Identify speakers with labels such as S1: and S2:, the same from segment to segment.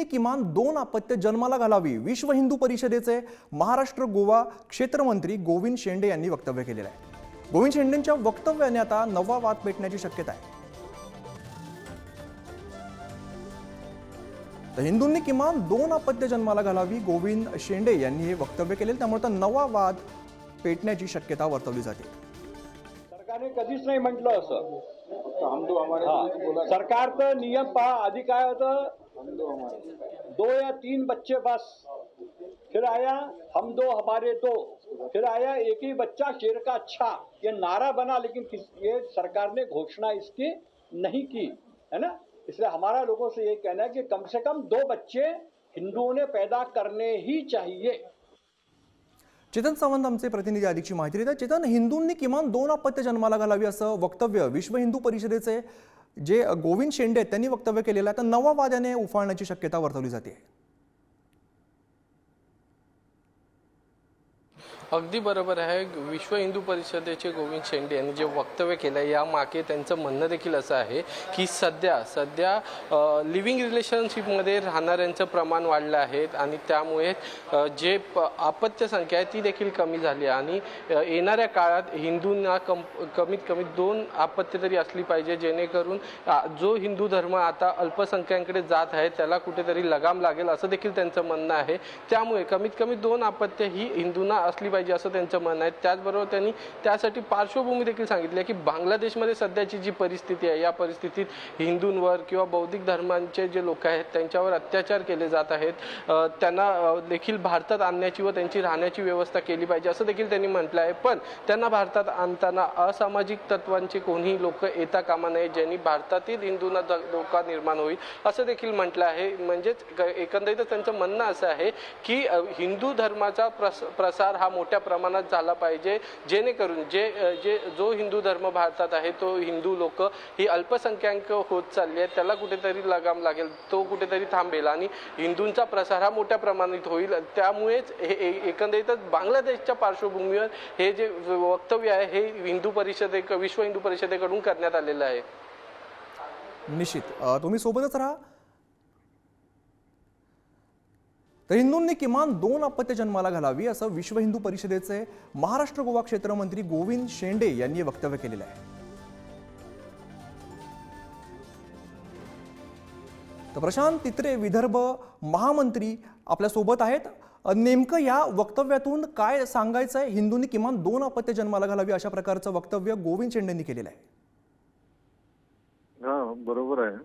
S1: हिंदूंनी किमान दोन अपत्य जन्माला घालावी विश्व हिंदू परिषदेचे महाराष्ट्र गोवा क्षेत्रमंत्री गोविंद शेंडे यांनी वक्तव्य केलेलं आहे. गोविंद शेंडेंच्या वक्तव्याने आता नवा वाद पेटण्याची शक्यता आहे. तर हिंदूंनी किमान दोन अपत्य जन्माला घालावी गोविंद शेंडे यांनी हे वक्तव्य केले त्यामुळे आता नवा वाद पेटण्याची शक्यता वर्तवली जाते.
S2: सरकारने कधीच नाही म्हटलं असं. सरकारचं नियम पहा आधी काय होतं दो या तीन बच्चे बस। फिर आया, हम दो, हमारे दो। फिर आया, एक ही बच्चा, शेर का अच्छा। ये नारा बना, लेकिन किस, ये सरकार ने घोषणा इसकी नहीं की, है ना? इसलिए हमारा लोगों से ये कहना है कि कम से कम दो बच्चे हिंदुओं ने पैदा करने ही चाहिए।
S1: चेतन सावंत आमचे प्रतिनिधी अधिकची माहिती देतात चेतन, हिंदूंनी किमान दोन अपत्य जन्माला घालावी असं वक्तव्य विश्व हिंदू परिषदेचे जे गोविंद शेंडे आहेत त्यांनी वक्तव्य केलेलं आहे तर नवा वाद्याने उफाळण्याची शक्यता वर्तवली जाते.
S3: अगदी बरोबर आहे. विश्व हिंदू परिषदेचे गोविंद शेंडे यांनी जे वक्तव्य केलं आहे यामागे त्यांचं म्हणणं देखील असं आहे की सध्या सध्या लिव्हिंग रिलेशनशिपमध्ये राहणाऱ्यांचं प्रमाण वाढलं आहे आणि त्यामुळे जे प अपत्य संख्या आहे ती देखील कमी झाली आहे. आणि येणाऱ्या काळात हिंदूंना कम कमीत कमी दोन आपत्य तरी असली पाहिजे जेणेकरून जो हिंदू धर्म आता अल्पसंख्याकडे जात आहे त्याला कुठेतरी लगाम लागेल असं देखील त्यांचं म्हणणं आहे. त्यामुळे कमीत कमी दोन आपत्य ही हिंदूंना असली पाहिजे असं त्यांचं म्हणणं आहे. त्याचबरोबर त्यांनी त्यासाठी पार्श्वभूमी देखील सांगितली आहे की बांगलादेशमध्ये सध्याची जी परिस्थिती आहे या परिस्थितीत हिंदूंवर किंवा बौद्धिक धर्मांचे जे लोक आहेत त्यांच्यावर अत्याचार केले जात आहेत. त्यांना देखील भारतात आणण्याची व त्यांची राहण्याची व्यवस्था केली पाहिजे असं देखील त्यांनी म्हटलं आहे. पण त्यांना भारतात आणताना असामाजिक तत्वांचे कोणीही लोक येता कामा नये ज्यांनी भारतातील हिंदूंना धोका निर्माण होईल असं देखील म्हटलं आहे. म्हणजेच एकंदरीतच त्यांचं म्हणणं असं आहे की हिंदू धर्माचा प्रस प्रसार हा मोठा मोठ्या प्रमाणात झाला पाहिजे. जेणेकरून जे जे जो हिंदू धर्म भारतात आहे तो हिंदू लोक ही अल्पसंख्याक होत चालली आहेत. त्याला कुठेतरी लगाम लागेल तो कुठेतरी थांबेल आणि हिंदूंचा प्रसार हा मोठ्या प्रमाणात होईल. त्यामुळेच हे एकंदरीतच बांगलादेशच्या पार्श्वभूमीवर हे जे वक्तव्य आहे हे हिंदू परिषदे विश्व हिंदू परिषदेकडून करण्यात आलेलं आहे.
S1: निश्चित. तुम्ही सोबतच राहा. तर हिंदूंनी किमान दोन अपत्य जन्माला घालावी असं विश्व हिंदू परिषदेचे महाराष्ट्र गोवा क्षेत्रमंत्री गोविंद शेंडे यांनी वक्तव्य केलेलं आहे. तर प्रशांत तित्रे विदर्भ महामंत्री आपल्यासोबत आहेत. नेमकं या वक्तव्यातून काय सांगायचं आहे हिंदूंनी किमान दोन अपत्य जन्माला घालावी अशा प्रकारचं वक्तव्य गोविंद शेंडेंनी केलेलं आहे.
S4: हा बरोबर आहे.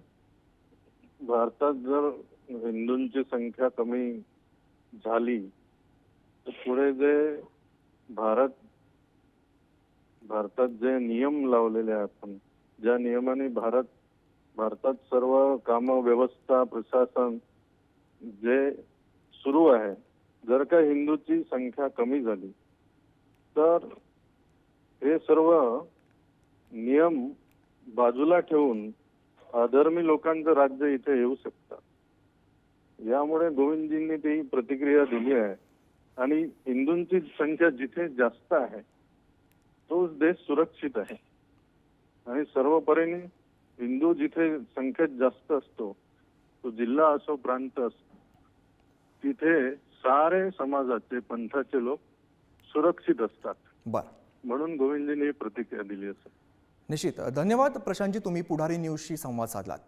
S4: भारतात जर हिंदूंची संख्या कमी झाली तर पुढे जे भारत भारतात जे नियम लावलेले आहेत आपण ज्या नियमाने भारत भारतात सर्व काम व्यवस्था प्रशासन जे सुरू आहे जर का हिंदूची संख्या कमी झाली तर हे सर्व नियम बाजूला ठेवून अधर्मी लोकांचं राज्य इथे येऊ शकतं. यामुळे गोविंदजींनी ती प्रतिक्रिया दिली आहे. आणि हिंदूंची संख्या जिथे जास्त आहे तोच देश सुरक्षित आहे. आणि सर्व परीने हिंदू जिथे संख्येत जास्त असतो तो जिल्हा असो प्रांत असो तिथे सारे समाजाचे पंथाचे लोक सुरक्षित असतात.
S1: बरं.
S4: म्हणून गोविंदजींनी ही प्रतिक्रिया दिली असेल.
S1: निश्चित. धन्यवाद प्रशांतजी तुम्ही पुढारी न्यूजशी संवाद साधलात.